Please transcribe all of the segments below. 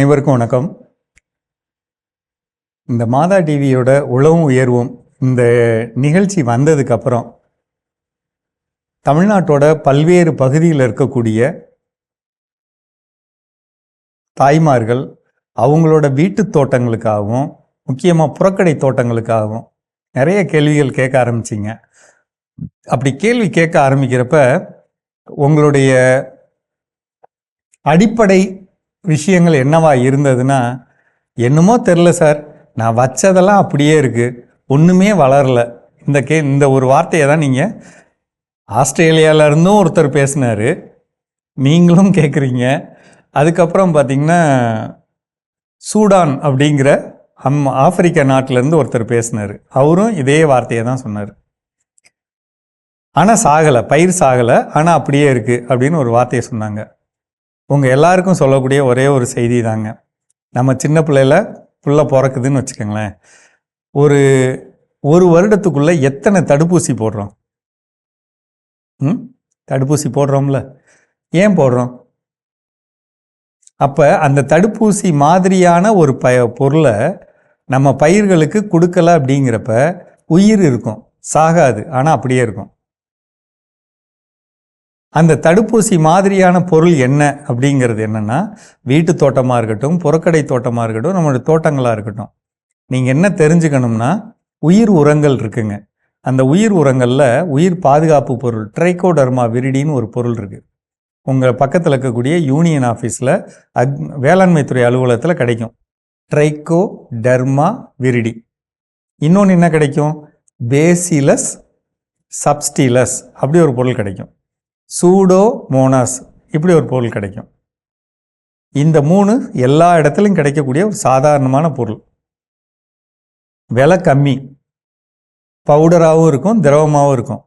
அனைவருக்கும் வணக்கம். இந்த மாதா டிவியோட உழவும் உயர்வும் இந்த நிகழ்ச்சி வந்ததுக்கு அப்புறம் தமிழ்நாட்டோட பல்வேறு பகுதியில் இருக்கக்கூடிய தாய்மார்கள் அவங்களோட வீட்டு தோட்டங்களுக்காகவும் முக்கியமாக புறக்கடை தோட்டங்களுக்காகவும் நிறைய கேள்விகள் கேட்க ஆரம்பிச்சிங்க. அப்படி கேள்வி கேட்க ஆரம்பிக்கிறப்ப உங்களுடைய அடிப்படை விஷயங்கள் என்னவா இருந்ததுன்னா என்னமோ தெரில சார். நான் வச்சதெல்லாம் அப்படியே இருக்குது ஒன்றுமே வளரல. இந்த கே இந்த ஒரு வார்த்தையை தான் நீங்கள் ஆஸ்திரேலியாவிலருந்தும் ஒருத்தர் பேசினார். நீங்களும் கேட்குறீங்க அதுக்கப்புறம் பார்த்தீங்கன்னா சூடான் அப்படிங்கிற அம் ஆப்பிரிக்க நாட்டிலேருந்து ஒருத்தர் பேசினார். அவரும் இதே வார்த்தையை தான் சொன்னார். ஆனால் சாகலை பயிர் சாகலை. ஆனால் அப்படியே இருக்குது அப்படின்னு ஒரு வார்த்தையை சொன்னாங்க. உங்கள் எல்லாருக்கும் சொல்லக்கூடிய ஒரே ஒரு செய்தி தாங்க நம்ம சின்ன பிள்ளையில புள்ள பிறக்குதுன்னு வச்சுக்கோங்களேன். ஒரு ஒரு வருடத்துக்குள்ளே எத்தனை தடுப்பூசி போடுறோம்? ம்? தடுப்பூசி போடுறோம்ல. ஏன் போடுறோம்? அப்போ அந்த தடுப்பூசி மாதிரியான ஒரு ப பொருளை நம்ம பயிர்களுக்கு கொடுக்கல அப்படிங்கிறப்ப உயிர் இருக்கும். சாகாது. ஆனால் அப்படியே இருக்கும். அந்த தடுப்பூசி மாதிரியான பொருள் என்ன அப்படிங்கிறது என்னென்னா வீட்டு தோட்டமாக இருக்கட்டும் புறக்கடை தோட்டமாக இருக்கட்டும் நம்மளோட தோட்டங்களாக இருக்கட்டும். நீங்கள் என்ன தெரிஞ்சுக்கணும்னா உயிர் உரங்கள் இருக்குங்க. அந்த உயிர் உரங்களில் உயிர் பாதுகாப்பு பொருள் ட்ரைகோடர்மா விரிடின்னு ஒரு பொருள் இருக்குது உங்கள் பக்கத்தில் இருக்கக்கூடிய யூனியன் ஆஃபீஸில் அக் வேளாண்மைத்துறை அலுவலகத்தில் கிடைக்கும். Trichoderma viride. இன்னொன்று என்ன கிடைக்கும்? பேசிலஸ் சப்ஸ்டிலஸ் அப்படி ஒரு பொருள் கிடைக்கும். சூடோ மோனாஸ் இப்படி ஒரு பொருள் கிடைக்கும். இந்த மூணு எல்லா இடத்துலையும் கிடைக்கக்கூடிய ஒரு சாதாரணமான பொருள். விலை கம்மி. பவுடராகவும் இருக்கும் திரவமாகவும் இருக்கும்.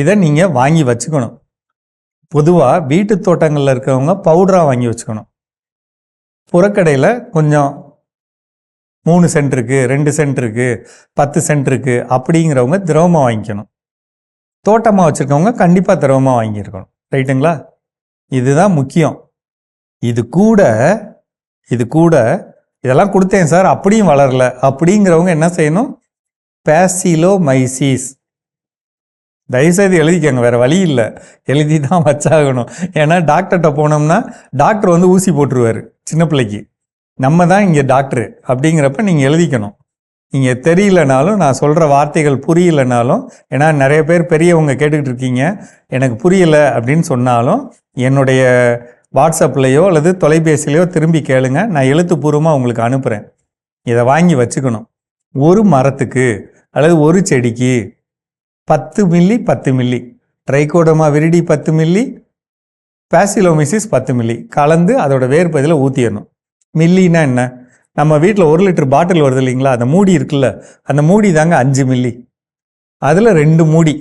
இதை நீங்கள் வாங்கி வச்சுக்கணும். பொதுவாக வீட்டு தோட்டங்களில் இருக்கிறவங்க பவுடராக வாங்கி வச்சுக்கணும். புறக்கடையில் கொஞ்சம் மூணு சென்ட் இருக்குது ரெண்டு சென்ட் இருக்குது பத்து சென்ட் இருக்குது அப்படிங்கிறவங்க திரவமாக வாங்கிக்கணும். தோட்டமாக வச்சுருக்கவங்க கண்டிப்பாக திரவமாக வாங்கியிருக்கணும். ரைட்டுங்களா? இதுதான் முக்கியம். இது கூட இது கூட இதெல்லாம் கொடுத்தேன் சார் அப்படியும் வளரல. அப்படிங்கிறவங்க என்ன செய்யணும்? பேசிலோ மைசிஸ் தயவுசெய்து எழுதிக்கோங்க வேறு வழி இல்லை. எழுதி தான் வச்சாகணும். ஏன்னா டாக்டர்கிட்ட போனோம்னா டாக்டர் வந்து ஊசி போட்டுருவாரு சின்ன பிள்ளைக்கு. நம்ம தான் இங்கே டாக்டரு அப்படிங்கிறப்ப நீங்கள் எழுதிக்கணும். நீங்கள் தெரியலனாலும் நான் சொல்கிற வார்த்தைகள் புரியலனாலும் ஏன்னா நிறைய பேர் பெரியவங்க கேட்டுக்கிட்டு இருக்கீங்க எனக்கு புரியல அப்படின்னு சொன்னாலும் என்னுடைய வாட்ஸ்அப்லேயோ அல்லது தொலைபேசியிலையோ திரும்பி கேளுங்க. நான் எழுத்துப்பூர்வமாக உங்களுக்கு அனுப்புகிறேன் இதை வாங்கி வச்சுக்கணும். ஒரு மரத்துக்கு அல்லது ஒரு செடிக்கு பத்து மில்லி பத்து மில்லி. ட்ரைகோடமா விரிடி பத்து மில்லி பேசிலோமிசிஸ் பத்து மில்லி. கலந்து அதோட வேர் ஊற்றிடணும் மில்லின்னா என்ன? நம்ம வீட்டில் ஒரு லிட்டர் பாட்டில் வருது இல்லைங்களா? அந்த மூடி இருக்குல்ல அந்த மூடி தாங்க அஞ்சு மில்லி. அதில் ரெண்டு மூடி.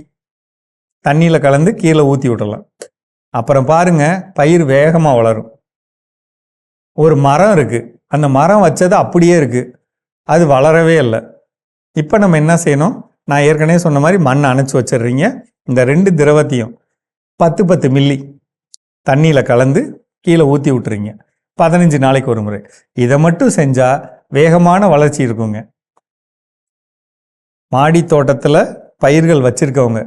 தண்ணியில் கலந்து கீழே ஊற்றி விடலாம். அப்புறம் பாருங்க பயிர் வேகமாக வளரும். ஒரு மரம் இருக்குது அந்த மரம் வச்சது அப்படியே இருக்குது அது வளரவே இல்லை. இப்போ நம்ம என்ன செய்யணும்? நான் ஏற்கனவே சொன்ன மாதிரி மண் அணைச்சி வச்சிடுறீங்க. இந்த ரெண்டு திரவத்தையும் பத்து பத்து மில்லி தண்ணியில் கலந்து கீழே ஊற்றி விட்டுறீங்க. பதினஞ்சு நாளைக்கு ஒரு முறை. இதை மட்டும் செஞ்சால் வேகமான வளர்ச்சி இருக்குங்க. மாடி தோட்டத்தில் பயிர்கள் வச்சுருக்கவங்க.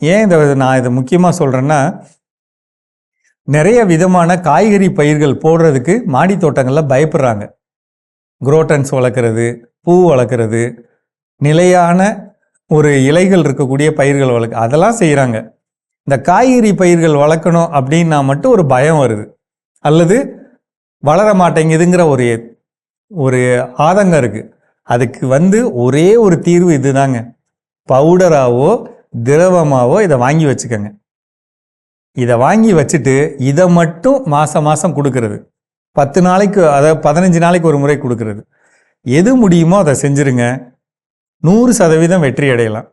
ஏன் இதை நான் இதை முக்கியமாக சொல்கிறேன்னா நிறைய விதமான காய்கறி பயிர்கள் போடுறதுக்கு மாடி தோட்டங்களில் பயப்படுறாங்க. குரோட்டன்ஸ் வளர்க்குறது பூ வளர்க்குறது நிலையான ஒரு இலைகள் இருக்கக்கூடிய பயிர்கள் வளர்க்க அதெல்லாம் செய்கிறாங்க இந்த காய்கறி பயிர்கள் வளர்க்கணும் அப்படின்னா மட்டும் ஒரு பயம் வருது. அல்லது வளர மாட்டேங்குதுங்கிற ஒரு ஒரு ஆதங்கம் இருக்குது அதுக்கு வந்து ஒரே ஒரு தீர்வு இதுதாங்க. பவுடராகவோ திரவமாகவோ இதை வாங்கி வச்சுக்கோங்க. இதை வாங்கி வச்சுட்டு இதை மட்டும் மாதம் மாதம் கொடுக்கறது. பத்து நாளைக்கு அதாவது பதினஞ்சு நாளைக்கு ஒரு முறை கொடுக்கறது. எது முடியுமோ அதை செஞ்சுருங்க. நூறு சதவீதம் வெற்றி அடையலாம்.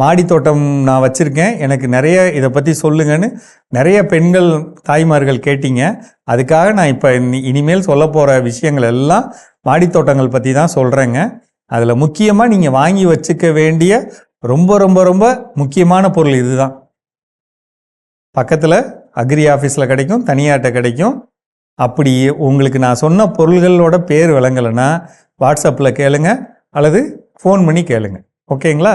மாடி தோட்டம் நான் வச்சுருக்கேன். எனக்கு நிறைய இதை பற்றி சொல்லுங்கன்னு நிறைய பெண்கள் தாய்மார்கள் கேட்டீங்க. அதுக்காக நான் இப்போ இனிமேல் சொல்ல போகிற விஷயங்கள் எல்லாம் மாடி தோட்டங்கள் பற்றி தான் சொல்கிறேங்க அதில் முக்கியமாக நீங்கள் வாங்கி வச்சுக்க வேண்டிய ரொம்ப ரொம்ப ரொம்ப முக்கியமான பொருள் இதுதான். பக்கத்தில் அக்ரி ஆஃபீஸில் கிடைக்கும் தனியார்ட்ட கிடைக்கும். அப்படி உங்களுக்கு நான் சொன்ன பொருள்களோட பேர் விளங்கலைன்னா வாட்ஸ்அப்பில் கேளுங்க அல்லது ஃபோன் பண்ணி கேளுங்க. ஓகேங்களா?